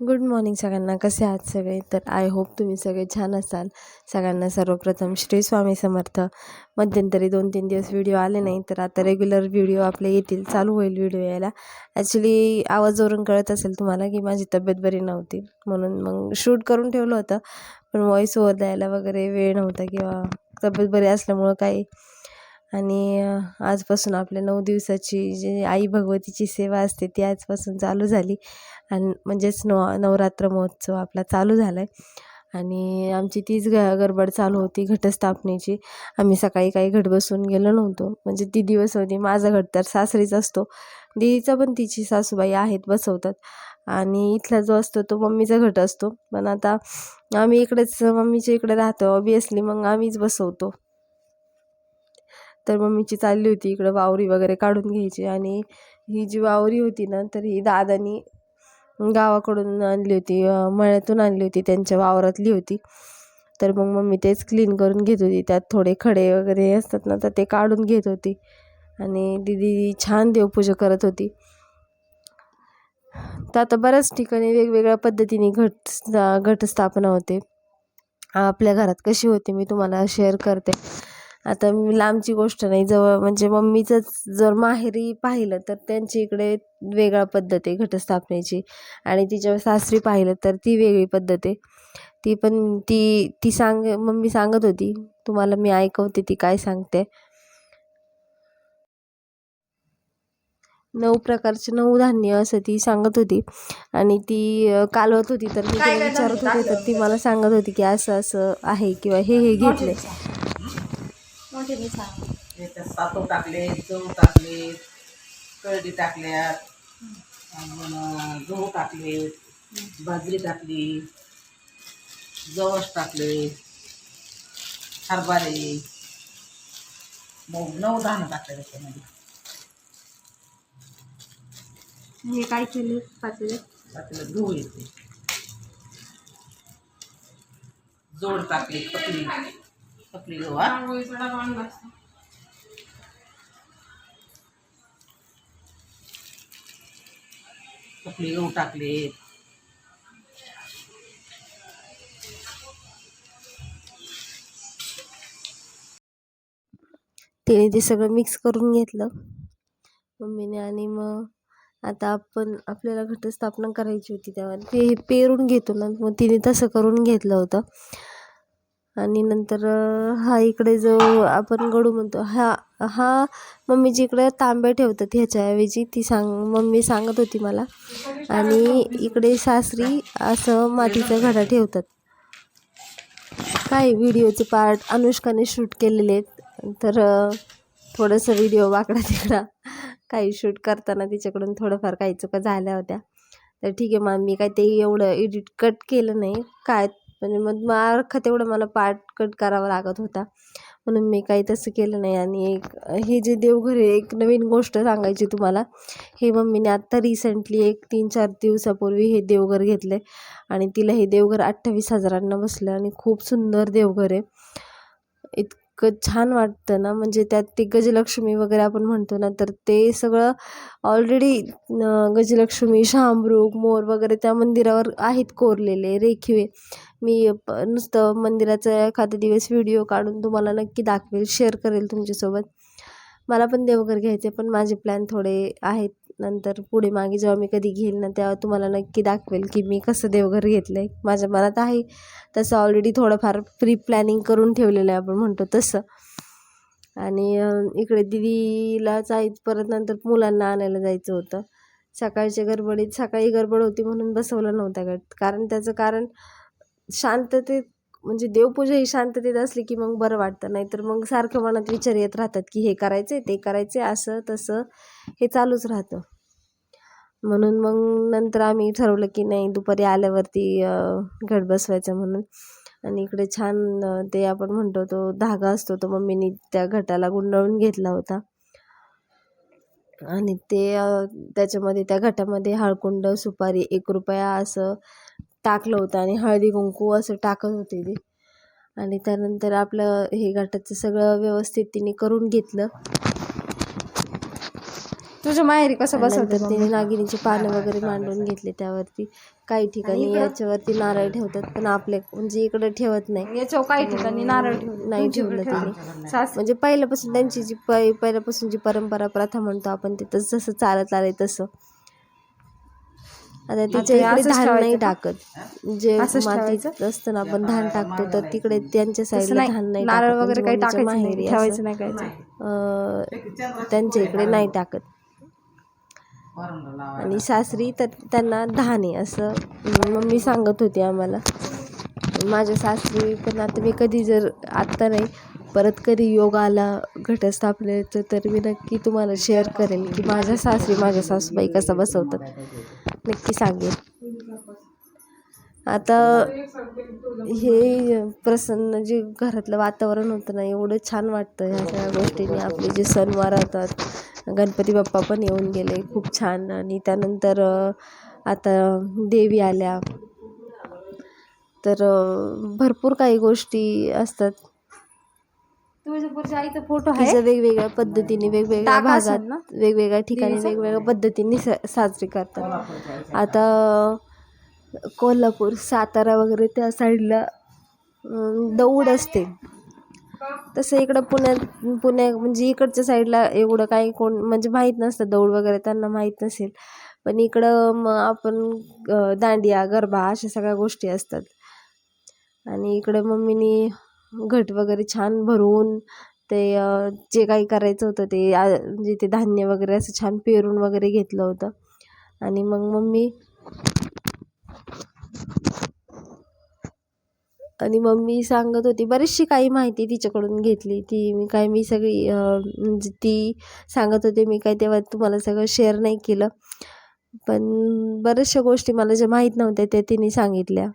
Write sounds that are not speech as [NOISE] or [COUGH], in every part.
Good morning सगळ्यांना. कसे आहात सगळे? तर आय होप तुम्ही सगळे छान असाल. सगळ्यांना सर्वप्रथम श्री स्वामी समर्थ. मध्यंतरी दोन तीन दिवस व्हिडिओ आले नाही तर आता रेग्युलर व्हिडिओ आपले येतील. चालू होईल व्हिडिओ यायला. ॲक्च्युली आवाजवरून कळत असेल तुम्हाला की माझी तब्येत बरी नव्हती. म्हणून मग शूट करून ठेवलं होतं. पण व्हॉईस ओव्हर द्यायला वगैरे वेळ नव्हता किंवा तब्येत बरी असल्यामुळं काही आणि आजपासून आपल्या नऊ दिवसाची जी आई भगवतीची सेवा असते ती आजपासून चालू झाली. आणि म्हणजेच नव नवरात्र महोत्सव आपला चालू झाला आहे आणि आमची तीच ग गडबड चालू होती घटस्थापनेची. आम्ही सकाळी काही घट बसून गेलो नव्हतो. म्हणजे ती दिवस होती माझा घट तर सासरीच असतो. दीदीचा पण तिची सासूबाई आहेत बसवतात. आणि इथला जो असतो तो मम्मीचा घट असतो. पण आता आम्ही इकडेच मम्मीच्या इकडे राहतो ऑबियसली मग आम्हीच बसवतो. तर मम्मीची चालली होती इकडं वावरी वगैरे काढून घ्यायची आणि ही जी वावरी होती ना तर ही दादानी गावाकडून आणली होती मळ्यातून आणली होती त्यांच्या वावरातली होती. तर मग मम्मी तेच क्लीन करून घेत होती. त्यात थोडे खडे वगैरे असतात ना तर ते काढून घेत होती. आणि दिदी छान देवपूजा करत होती. तर आता बऱ्याच ठिकाणी वेगवेगळ्या पद्धतीने घट घटस्थापना होते. आपल्या घरात कशी होते मी तुम्हाला शेअर करते. आता मी लांबची गोष्ट नाही जवळ म्हणजे मम्मीचंच जर माहेरी पाहिलं तर त्यांच्या इकडे वेगळा पद्धत आहे घटस्थापनेची. आणि तिच्या सासरी पाहिलं तर ती वेगळी पद्धत आहे. ती पण ती ती सांग मम्मी सांगत होती तुम्हाला मी ऐकवते ती काय सांगते. नऊ प्रकारचे नऊ धान्य असं ती सांगत होती. आणि ती कालवत होती तर मी विचारत होते तर ती मला सांगत होती की असं असं आहे किंवा हे हे घेतले त्याच्यात सातू टाकले चव टाकले कळडी टाकल्यात अजून गहू टाकले बाजरी टाकली जवस टाकले हरभरे मग नऊ धान टाकले त्याच्यामध्ये. हे काय केले? पाचले टाकले गहू येते. जोड टाकली पकली पकली गहू टाकले. तिने ते सगळं मिक्स करून घेतलं. मम्मीने आणि मग आता आपण आपल्याला घटस्थापना करायची होती तेव्हा. ते हे पेरून घेतो ना मग तिने तसं करून घेतलं होतं. आणि नंतर हा इकडे जो आपण गडू म्हणतो हा हा मम्मी जिकडे तांब्या ठेवतात ह्याच्याऐवजी ती सांग मम्मी सांगत होती मला. आणि इकडे सासरी असं मातीचा घडा ठेवतात. काय व्हिडिओचे पार्ट अनुष्काने शूट केलेले आहेत. तर थोडंसं व्हिडिओ वाकडा तिकडा. काही शूट करताना तिच्याकडून थोडंफार काही चुका झाल्या होत्या. तर ठीक आहे मग मी काय ते एवढं एडिट कट केलं नाही. काय म्हणजे मग मार्ख तेवढं मला पार्ट कट करावा लागत होता. म्हणून मी काही तसं केलं नाही. आणि एक हे जे देवघर आहे एक नवीन गोष्ट सांगायची तुम्हाला. हे मम्मीने आत्ता रिसेंटली एक तीन चार दिवसापूर्वी हे देवघर घेतले आणि तिला हे देवघर अठ्ठावीस हजारांना बसलं. आणि खूप सुंदर देवघर आहे. इत इतकं छान वाटतं ना म्हणजे त्यात ते गजलक्ष्मी वगैरे आपण म्हणतो ना तर ते सगळं ऑलरेडी गजलक्ष्मी शामरूख मोर वगैरे त्या मंदिरावर आहेत कोरलेले रेखीवे. मी नुसतं मंदिराचा एखादा दिवस व्हिडिओ काढून तुम्हाला नक्की दाखवेल शेअर करेल तुमच्यासोबत. मला पण देवघर घ्यायचे पण माझे प्लॅन थोडे आहेत. नंतर पुढे मागे जेव्हा मी कधी घेईल ना तेव्हा तुम्हाला नक्की दाखवेल की मी कसं देवघर घेतलं आहे माझ्या मनात आहे. तसं ऑलरेडी थोडंफार प्री प्लॅनिंग करून ठेवलेलं आहे आपण म्हणतो तसं. आणि इकडे दिदीला जायच परत नंतर मुलांना आणायला जायचं होतं. सकाळच्या गडबडीत सकाळी गडबड होती म्हणून बसवलं नव्हता गट. कारण त्याचं कारण शांततेत म्हणजे देवपूजा ही शांततेत असली की मग बरं वाटतं. नाहीतर मग सारखं मनात विचार येत राहतात की हे करायचं आहे ते करायचं आहे असं तसं हे चालूच राहतं. म्हणून मग नंतर आम्ही ठरवलं की नाही दुपारी आल्यावरती घट बसवायचं म्हणून. आणि इकडे छान ते आपण म्हणतो तो धागा असतो तो मम्मीनी त्या घटाला गुंडाळून घेतला होता. आणि ते त्याच्यामध्ये त्या घटामध्ये हळकुंड सुपारी एक रुपया असं टाकलं होतं आणि हळदी कुंकू असं टाकत होते ते. आणि त्यानंतर आपलं हे घटाचं सगळं व्यवस्थित तिने करून घेतलं. तुझ्या माहेरी कसं बसवते नंतर तिने नागिनीची पानं वगैरे मांडून घेतले त्यावरती. काही ठिकाणी याच्यावरती नारळ ठेवतात पण आपल्या म्हणजे इकडे ठेवत नाही. याच्यावर काही ठिकाणी नारळ नाही ठेवलं तिने. म्हणजे पहिल्यापासून त्यांची जी पहिल्यापासून जी परंपरा प्रथा म्हणतो आपण ते तसं जसं चालत आलंय तसं. आता तिच्या इकडे धान नाही? टाकत. जे मातीत असतं ना आपण धान टाकतो तर तिकडे त्यांच्या साईडला धान नाही नारळ टाकत. वगैरे म्हणजे काही टाकायचं नाही. माहेरी ठेवायचं असं, नाही काय अं, त्यांच्या इकडे नाही टाकत. आणि सासरी तर त्यांना धान आहे असं मम्मी सांगत होती आम्हाला. माझ्या सासरी पण आता मी कधी जर आत्ता नाही परत कधी योग आला घटस्थापनेचं तर मी नक्की तुम्हाला शेअर करेल की माझ्या सासरी माझ्या सासूबाई कसं बसवतात. नक्की सांगेल आता हे प्रसन्न जे घरातलं वातावरण होतं ना एवढं छान वाटतं ह्या सगळ्या गोष्टींनी. आपले जे सणवार राहतात गणपती बाप्पा पण येऊन गेले खूप छान. आणि त्यानंतर आता देवी आल्या. तर भरपूर काही गोष्टी असतात. तुळजापूरच्या आईचा फोटो आहे तिचं वेगवेगळ्या पद्धतीने वेगवेगळ्या असेल भागात ना? वेगवेगळ्या ठिकाणी देवीचं? वेगवेगळ्या पद्धतीने सा- साजरी करतात. आता कोल्हापूर सातारा वगैरे त्या साईडला अं, दौड असते. तसं इकडं पुण्यात पुण्या म्हणजे इकडच्या साईडला एवढं काही कोण म्हणजे माहीत नसतं. दौड वगैरे त्यांना माहीत नसेल. पण इकडं मग आपण अं, दांडिया गरबा अशा सगळ्या गोष्टी असतात. आणि इकडे मम्मीनी घट वगैरे छान भरून ते जे काही करायचं होतं ते म्हणजे ते धान्य वगैरे असं छान पेरून वगैरे घेतलं होतं. आणि मग मम्मी आणि मम्मी सांगत होती बरीचशी काही माहिती तिच्याकडून घेतली. ती मी काय मी सगळी म्हणजे ती सांगत होते मी काय तेव्हा तुम्हाला सगळं शेअर नाही केलं. पण बऱ्याचशा गोष्टी मला ज्या माहीत नव्हत्या त्या तिने सांगितल्या.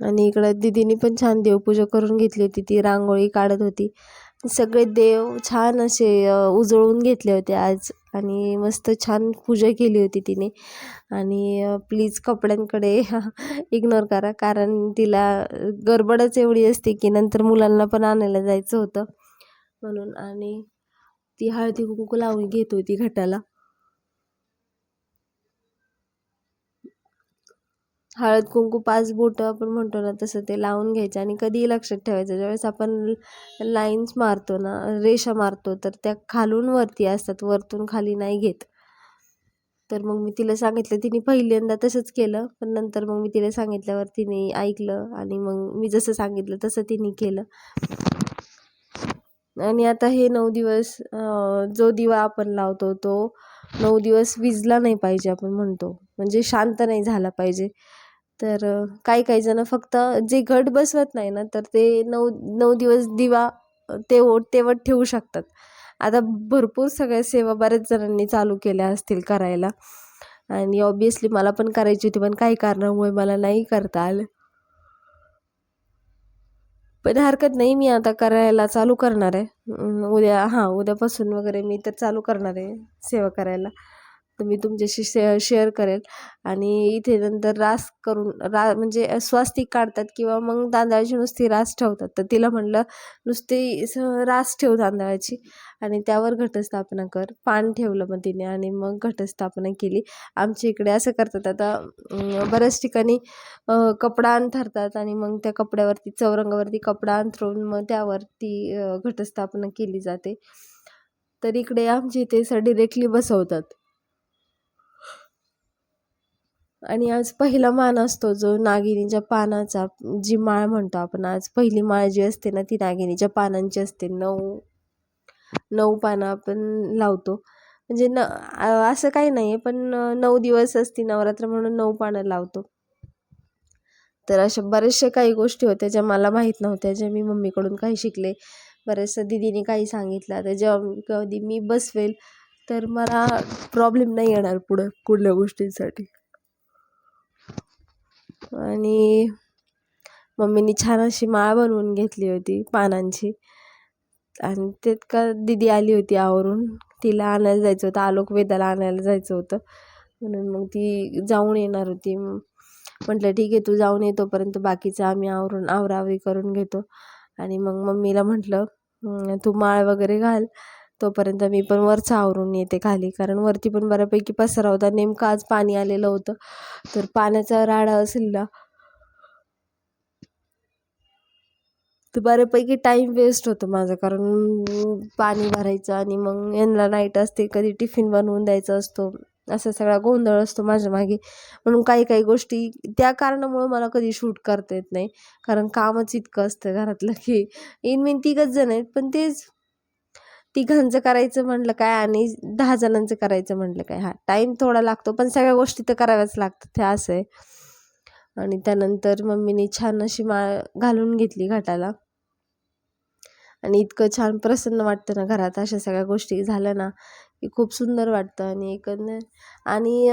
आणि इकडं दिदीने पण छान देवपूजा करून घेतली होती ती रांगोळी काढत होती. सगळे देव छान असे उजळून घेतले होते आज आणि मस्त छान पूजा केली होती तिने. आणि प्लीज कपड्यांकडे [LAUGHS] इग्नोर करा कारण तिला गडबडच एवढी असते की नंतर मुलांना पण आणायला जायचं होतं. म्हणून आणि ती हळदी कुंकू लावून घेत होती घटाला. हळद कुंकू पाच बोटं आपण म्हणतो ना तसं ते लावून घ्यायचं आणि कधीही लक्षात ठेवायचं. ज्यावेळेस आपण लाईन्स मारतो ना रेषा मारतो तर त्या खालून वरती असतात वरतून खाली नाही घेत. तर मग मी तिला सांगितलं तिने पहिल्यांदा तसंच केलं पण नंतर मग मी तिला सांगितल्यावर तिने ऐकलं आणि मग मी जसं सांगितलं तसं तिने केलं. आणि आता हे नऊ दिवस जो दिवा आपण लावतो तो नऊ दिवस विजला नाही पाहिजे आपण म्हणतो. म्हणजे शांत नाही झाला पाहिजे. तर काही काही जण फक्त जे घट बसवत नाही ना तर ते नऊ नऊ दिवस दिवा ते ओट तेवट ठेवू शकतात. आता भरपूर सगळ्या सेवा बऱ्याच जणांनी चालू केल्या असतील करायला. आणि ऑब्विसली मला पण करायची होती पण काही कारणामुळे मला नाही करता आलं. पण हरकत नाही मी आता करायला चालू करणार आहे. उद्या हां उद्यापासून वगैरे मी तर चालू करणार आहे सेवा करायला. तर मी तुमच्याशी शे शेअर करेल. आणि इथे नंतर रास करून रा म्हणजे स्वास्तिक काढतात किंवा मग तांदळाची नुसती रास ठेवतात. तर तिला म्हटलं नुसती स रास ठेव तांदळाची. आणि त्यावर घटस्थापना कर. पान ठेवलं मग तिने आणि मग घटस्थापना केली. आमच्या इकडे असं करतात. आता बऱ्याच ठिकाणी कपडा अंथरतात आणि मग त्या कपड्यावरती चौरंगावरती कपडा अंथरून मग त्यावरती घटस्थापना केली जाते. तर इकडे आमच्या इथे असं डिरेक्टली बसवतात. आणि आज पहिला मान असतो जो नागिनीच्या पानाचा जी माळ म्हणतो आपण आज. पहिली माळ जी असते ना ती नागिनीच्या पानांची असते. नऊ नऊ पानं आपण लावतो. म्हणजे न असं काही नाही आहे पण नऊ दिवस असते नवरात्र म्हणून नऊ पानं लावतो. तर अशा बऱ्याचशा काही गोष्टी होत्या ज्या मला माहीत नव्हत्या ज्या मी मम्मीकडून काही शिकले. बऱ्याचशा दिदीने काही सांगितलं. तर जेव्हा कधी मी बसवेल तर मला प्रॉब्लेम नाही येणार पुढं कुठल्या गोष्टींसाठी. आणि मम्मीनी छान अशी माळ बनवून घेतली होती पानांची. आणि त्यात का दिदी आली होती आवरून. तिला आणायला जायचं होतं आलोक वेदाला आणायला जायचं होतं. म्हणून मग ती जाऊन येणार होती. म्हटलं ठीक आहे तू जाऊन ये तोपर्यंत बाकीचं आम्ही आवरून आवरावरी करून घेतो. आणि मग मम्मीला म्हटलं तू माळ वगैरे घाल. तोपर्यंत मी पण वरचं आवरून येते खाली. कारण वरती पण बऱ्यापैकी पसारा होता नेमकं आज पाणी आलेलं होतं. तर पाण्याचा राडा असेल ना तर बऱ्यापैकी टाईम वेस्ट होतो माझं. कारण पाणी भरायचं आणि मग यांना नाईट असते कधी टिफिन बनवून द्यायचा असतो. असा सगळा गोंधळ असतो माझ्या मागे. म्हणून काही काही गोष्टी त्या कारणामुळं मला कधी शूट करता येत नाही. कारण कामच इतकं असतं घरातलं की इन मेन तिघच जण आहेत. पण तेच तिघांचं करायचं म्हटलं काय आणि दहा जणांचं करायचं म्हटलं काय. हा टाईम थोडा लागतो पण सगळ्या गोष्टी तर कराव्याच लागतात हे असं आहे. आणि त्यानंतर मम्मीने छान अशी माळ घालून घेतली घाटाला. आणि इतकं छान प्रसन्न वाटतं ना घरात अशा सगळ्या गोष्टी झाल्या ना की खूप सुंदर वाटतं. आणि एकंदर आणि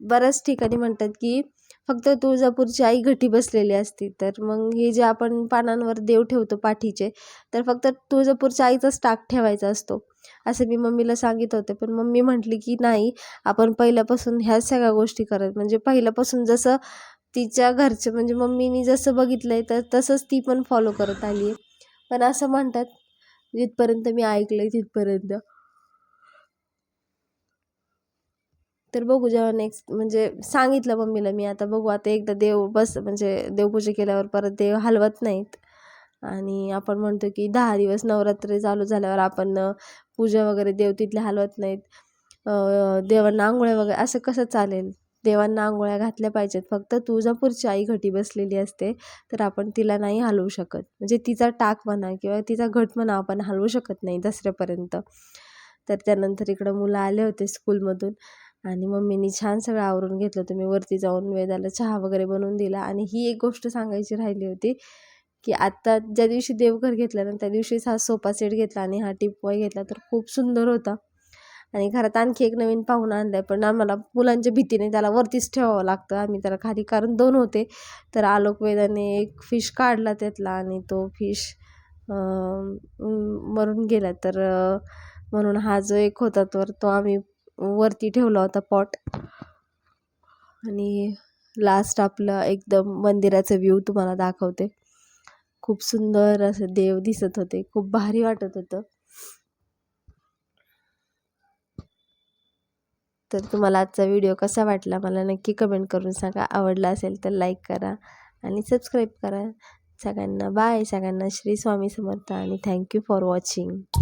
बऱ्याच ठिकाणी म्हणतात की फक्त तुळजापूरची आई घटी बसलेली असती. तर मग हे जे आपण पानांवर देव ठेवतो पाठीचे तर फक्त तुळजापूरच्या आईचाच टाक ठेवायचा असतो. असं मी मम्मीला सांगित होते. पण मम्मी म्हटली की नाही आपण पहिल्यापासून ह्याच सगळ्या गोष्टी करत म्हणजे पहिल्यापासून जसं तिच्या घरचे म्हणजे मम्मीनी जसं बघितलं आहे तर तसंच ती पण फॉलो करत आली आहे पण असं म्हणतात जिथपर्यंत मी ऐकलं आहे तिथपर्यंत. तर बघू जेव्हा नेक्स्ट म्हणजे सांगितलं मम्मीला मी आता बघू आता एकदा देव बस म्हणजे देवपूजा केल्यावर परत देव हलवत नाहीत. आणि आपण म्हणतो की दहा दिवस नवरात्र चालू झाल्यावर आपण पूजा वगैरे देव तिथले हलवत नाहीत. देवांना आंघोळ्या वगैरे असं कसं चालेल? देवांना आंघोळ्या घातल्या पाहिजेत. फक्त तुळजापूरची आई घटी बसलेली असते तर आपण तिला नाही हलवू शकत. म्हणजे तिचा टाक म्हणा किंवा तिचा घट म्हणा आपण हलवू शकत नाही दसऱ्यापर्यंत. तर त्यानंतर इकडं मुलं आले होते स्कूलमधून आणि मम्मीनी छान सगळं आवरून घेतलं. तुम्ही वरती जाऊन वेदाला चहा वगैरे बनवून दिला. आणि ही एक गोष्ट सांगायची राहिली होती की आत्ता ज्या दिवशी देवघर घेतलं ना त्या दिवशीच हा सोफा सेट घेतला आणि हा टिपॉय घेतला तर खूप सुंदर होता. आणि घरात आणखी एक नवीन पाहुणा आणलाय. पण आम्हाला मुलांच्या भीतीने त्याला वरतीच ठेवावं लागतं. आम्ही त्याला खाली कारण दोन होते. तर आलोक वेदाने एक फिश काढला त्यातला आणि तो फिश मरून गेला. तर म्हणून हा जो एक होता तर तो आम्ही वरती ठेवला होता पॉट आणि लास्ट आपलं एकदम मंदिराचं व्ह्यू तुम्हाला दाखवते. खूप सुंदर असं देव दिसत होते. खूप भारी वाटत होतं. तर तुम्हाला आजचा व्हिडिओ कसा वाटला मला नक्की कमेंट करून सांगा. आवडला असेल तर लाईक करा आणि सबस्क्राईब करा. सगळ्यांना बाय सगळ्यांना श्री स्वामी समर्थ आणि थँक्यू फॉर वॉचिंग